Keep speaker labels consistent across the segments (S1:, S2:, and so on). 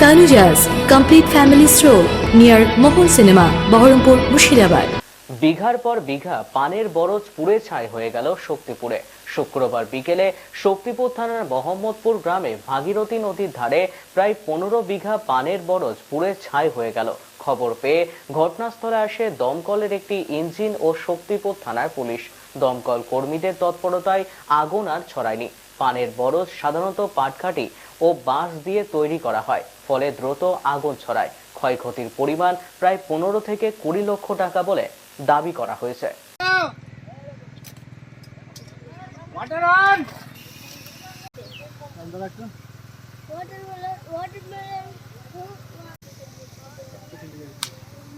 S1: Tanujas Complete Family Stroll near Mohol Cinema, Baharampur, Mushirabad.
S2: বিঘার পর বিঘা পানের বরজ পুড়ে ছাই হয়ে গেল শক্তিপুরে। শুক্রবার বিকেলে শক্তিপুর থানার মোহাম্মদপুর গ্রামে ভাগীরথী নদীর ধারে প্রায় পনেরো বিঘা পানের বরজ পুড়ে ছাই হয়ে গেল। খবর পেয়ে ঘটনাস্থলে আসে দমকলের একটি ইঞ্জিন ও শক্তিপুর থানার পুলিশ। দমকল কর্মীদের তৎপরতায় আগুন আর ছড়ায়নি। পানের বরজ সাধারণত পাটকাঠি ও বাঁশ দিয়ে তৈরি করা হয় ফলে দ্রুত আগুন ছড়ায়। ক্ষয়ক্ষতির পরিমাণ প্রায় পনেরো থেকে কুড়ি লক্ষ টাকা বলে দাবি করা হয়েছে।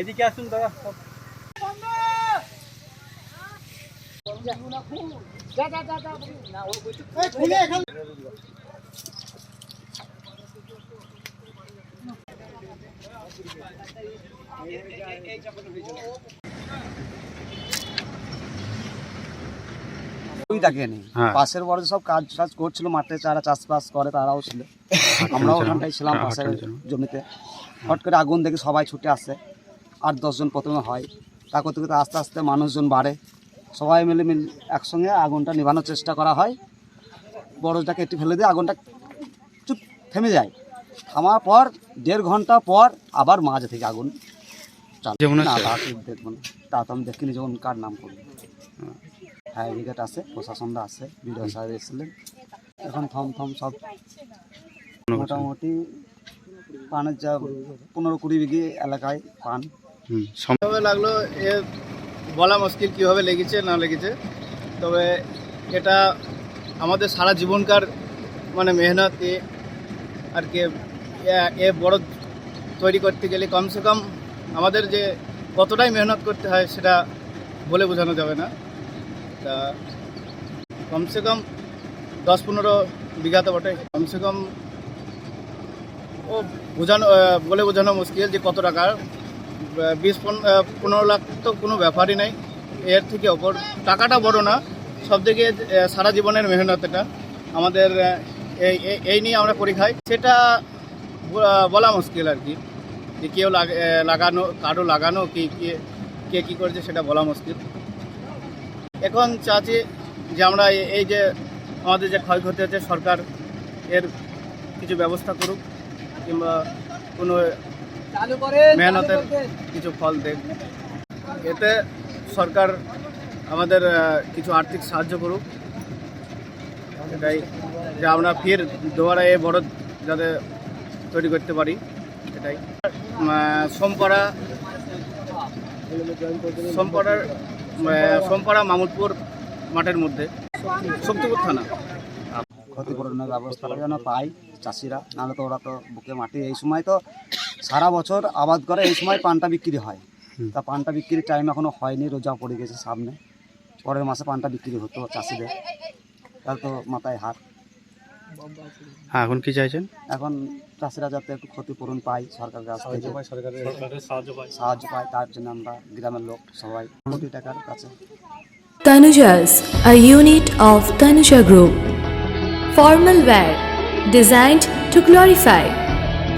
S3: এদিকে আসুন দাদা সব।
S4: ওই পাশের বড় সব কাজ টাজ করছিল মাঠে যারা চাষবাস করে তারাও ছিল। আমরাও ওখানটায় ছিলাম পাশের জমিতে। হট করে আগুন দেখে সবাই ছুটে আসে। আট দশজন প্রথমে হয়। তারপর করতে আস্তে আস্তে মানুষজন বাড়ে। সবাই মিলে মিল একসঙ্গে আগুনটা নেভানোর চেষ্টা করা হয়। বরজটা কেটে ফেলে দিয়ে আগুনটা চুপ থেমে যায়। থামার পর দেড় ঘণ্টা পর আবার মাঝে থেকে আগুন চালু না তা দেখব না তা তো আমি দেখিনি যখন কার নাম করব ফায়ার ব্রিগেড আছে প্রশাসনরা আছে বিডিও সাহেব এসেছিলেন। এখন থম থম সব মোটামুটি পানের যা পনেরো কুড়ি বিঘি এলাকায় পান।
S3: কীভাবে লাগল এ বলা মুশকিল কীভাবে লেগেছে, না লেগেছে। তবে এটা আমাদের সারা জীবনকার মানে মেহনত এ আর কি, এ- বড় তৈরি করতে গেলে কমসে কম আমাদের যে কতটাই মেহনত করতে হয় সেটা বলে বোঝানো যাবে না। তা কমসে কম দশ পনেরো বিঘা তো বটে। কমসে কম ও বোঝানো বলে বোঝানো মুশকিল যে কত টাকার বিশ পন- পনেরো লাখ তো কোনো ব্যাপারই নাই। এর থেকে ওপর টাকাটা বড় না, সব থেকে সারা জীবনের মেহনত এটা। আমাদের এই, এই- নিয়ে আমরা করি খাই। সেটা বলা মুশকিল আর কি। যে কেউ লাগানো, কারও লাগানো, কি, কে কে কী করেছে সেটা বলা মুশকিল। এখন চাচ্ছি যে আমরা এই যে আমাদের যে ক্ষয়ক্ষতি হচ্ছে, সরকার এর কিছু ব্যবস্থা করুক, কিংবা কোনো মেহনতের কিছু ফল দেখ। এতে সরকার আমাদের কিছু আর্থিক সাহায্য করুক। এটাই যে আমরা ফের দোবারা এ বড় যাতে তৈরি করতে পারি এটাই। সোমপাড়া সোমপাড়ার সোমপাড়া মামুদপুর মাঠের মধ্যে শক্তিপুর থানা।
S4: ক্ষতিপূরণের ব্যবস্থাটা যেন পায় চাষিরা নাহলে তো ওরা তো বুকে মাটি। এই সময় তো সারা বছর আবাদ করে এই সময় পানটা বিক্রি হয়। তা পানটা বিক্রির টাইম এখনও হয়নি রোজা পড়ে গেছে সামনে। পরের মাসে পানটা বিক্রি হতো চাষিদের। তার তো মাথায় হাত।
S5: হ্যাঁ এখন কি চাইছেন?
S4: এখন চাষিরা যাতে একটু ক্ষতিপূরণ পায় সরকারের কাছ থেকে। সাহায্য পায়। তার জন্য আমরা গ্রামের লোক সবাই কোটি টাকার কাছে।
S1: Tanujas, a unit of Tanuja Group. Formal wear designed to glorify.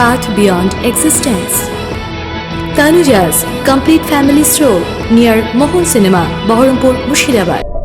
S1: path beyond existence. Tanujas Complete Family Stroll near Mohol Cinema, Baharampur, Mushirabad.